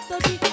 ভাঙা